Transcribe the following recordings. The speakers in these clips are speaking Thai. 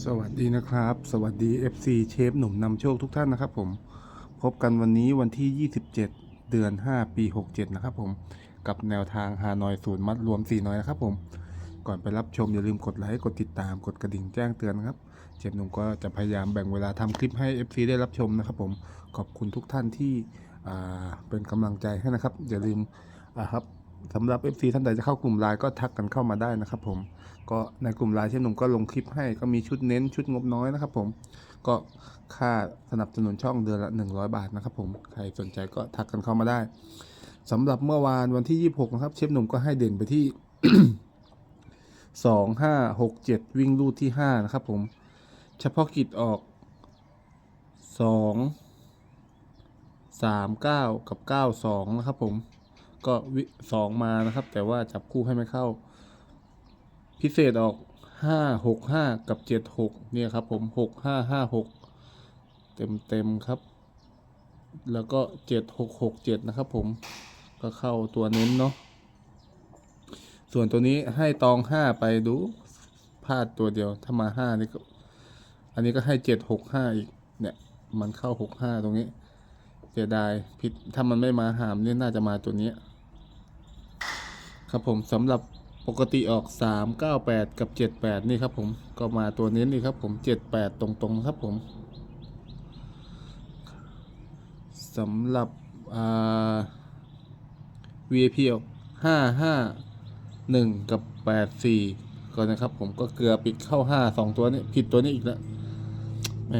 สวัสดีนะครับ สวัสดี FC เชฟหนุ่มนำโชคทุกท่านนะครับผมพบกันวันนี้วันที่ 27 เดือน 5 ปี 67 นะครับผมกับแนวทางฮานอยศูนย์มัดรวม 4 น้อยนะครับผมก่อนไปรับชมอย่าลืมกดไลค์กดติดตามกดกระดิ่งแจ้งเตือนนะครับเชฟหนุ่มก็จะพยายามแบ่งเวลาทำคลิปให้ FC ได้รับชมนะครับผมขอบคุณทุกท่านที่เป็นกำลังใจให้นะครับอย่าลืมครับ สำหรับ FC ท่านใดจะเข้ากลุ่มไลน์ก็ทักกันเข้ามาได้นะครับ ผม ก็ในกลุ่มไลน์เช่นหนุ่มก็ลงคลิปให้ก็มีชุดเน้นชุดงบน้อยนะครับ ผม ก็ค่าสนับสนุนช่องเดือนละ 100 บาทนะครับ ผมใครสนใจก็ทักกันเข้ามาได้สำหรับเมื่อวานวันที่ 26 นะครับ เชฟหนุ่มก็ให้เด่นไปที่ 2 5 6 7 วิ่งลูดที่ 5 นะครับ ผม เฉพาะกิจออก 2 3 9 กับ 9 2 นะครับผม ก็วิสองมานะครับ แต่ว่าจับคู่ให้ไม่เข้า พิเศษออกห้าหกห้ากับเจ็ดหกเนี่ยครับผมหกห้าห้าหกเต็มเต็มครับ แล้วก็เจ็ดหกหกเจ็ดนะครับผมก็เข้าตัวเน้นเนาะส่วนตัวนี้ให้ตองห้าไปดูพลาดตัวเดียวถ้ามาห้านี่ก็ อันนี้ก็ให้เจ็ดหกห้าอีกเนี่ย มันเข้าหกห้าตรงนี้เสียดายผิดถ้ามันไม่มาหามเนี่ยน่าจะมาตัวนี้ ครับผมสำหรับปกติออก 3 9 8 กับ 78 นี่ครับผมก็มาตัวเน้นนี่ครับผม 78 ตรงๆครับผมสำหรับอ่า VIP ออก5 5 1 กับ 84 ก็นะครับผมก็เกลือปิดเข้า 5 2 ตัวนี้ผิดตัวนี้อีกแล้วแหม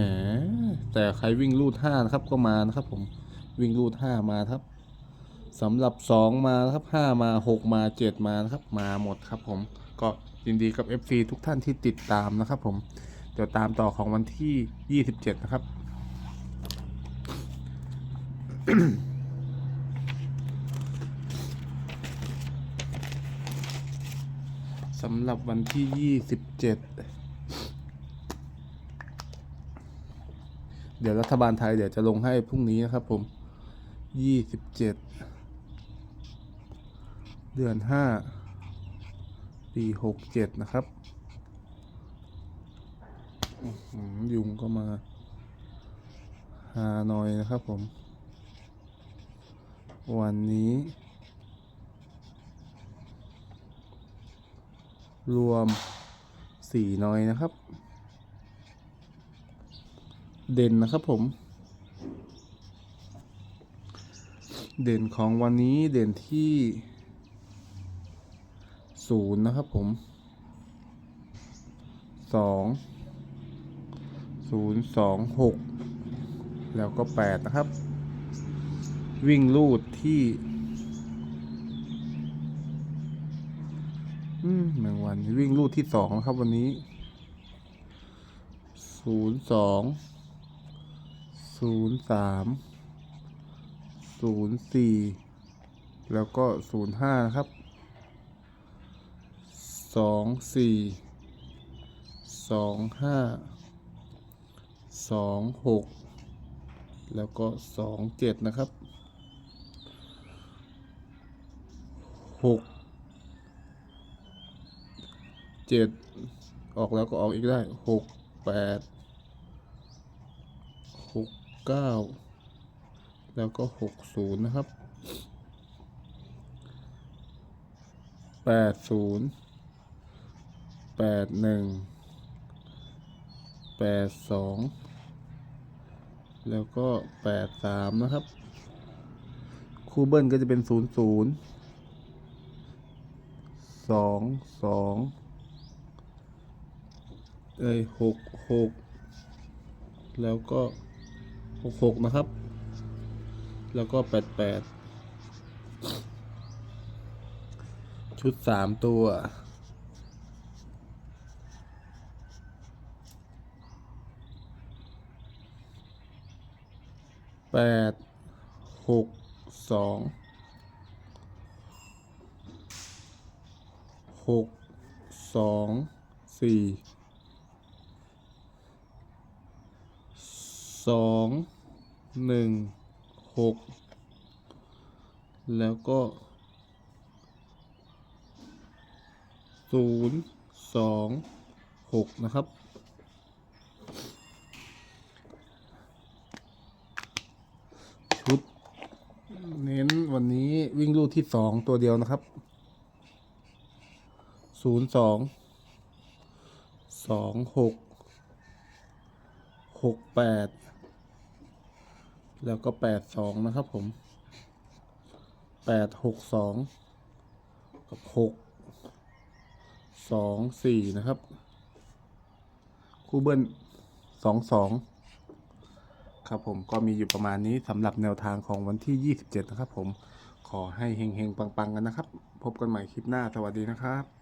แต่ใครวิ่งรูด 5 นะครับก็มานะครับผมวิ่งรูด 5 มาครับ สำหรับสองมาครับห้ามาหกมาเจ็ดมานะครับ มาหมดครับผมก็ยินดีกับ FC ทุกท่านที่ติดตามนะครับผม เดี๋ยวตามต่อของวันที่ 27 นะครับ สำหรับวันที่ 27เดี๋ยวรัฐบาลไทยเดี๋ยวจะลงให้พรุ่งนี้นะครับผม27เดื เดือนห้าปีหกเจ็ดนะครับยุงก็มาฮาหน่อยนะครับผม วันนี้ รวมสี่นอยนะครับ เด่นนะครับผม เด่นของวันนี้เด่นที่ ศูนย์นะครับผมสองศูนย์สองหกแล้วก็แปดนะครับ วิ่งลูดที่อืมแมงวันวิ่งลูดที่สองนะครับวันนี้ศูนย์สองศูนย์สามศูนย์สี่แล้วก็ศูนย์ห้าครับ สองสี่สองห้าสองหกแล้วก็สองเจ็ดนะครับหกเจ็ดออกแล้วก็ออกอีกได้หกแปดหกเก้าแล้วก็หกศูนย์นะครับแปดศูนย์ แปดหนึ่งแปดสองแล้วก็แปดสามนะครับ คู่เบิ้ลก็จะเป็นศูนย์ศูนย์สองสองเอ้ยหกหกแล้วก็หกหกนะครับ แล้วก็แปดแปดชุดสามตัว แปดหกสองหกสองสี่สองหนึ่งหกแล้วก็ศูนย์สองหกนะครับ ที่สองตัวเดียวนะครับศูนย์สองสองหกหกแปดแล้วก็แปดสองนะครับผมแปดหกสองกับหกสองสี่นะครับ คู่เบิ้ลสองสองครับผมก็มีอยู่ประมาณนี้สำหรับแนวทางของวันที่ 27 นะครับผม ขอให้เฮงๆ ปังๆ กันนะครับ พบกันใหม่คลิปหน้า สวัสดีนะครับ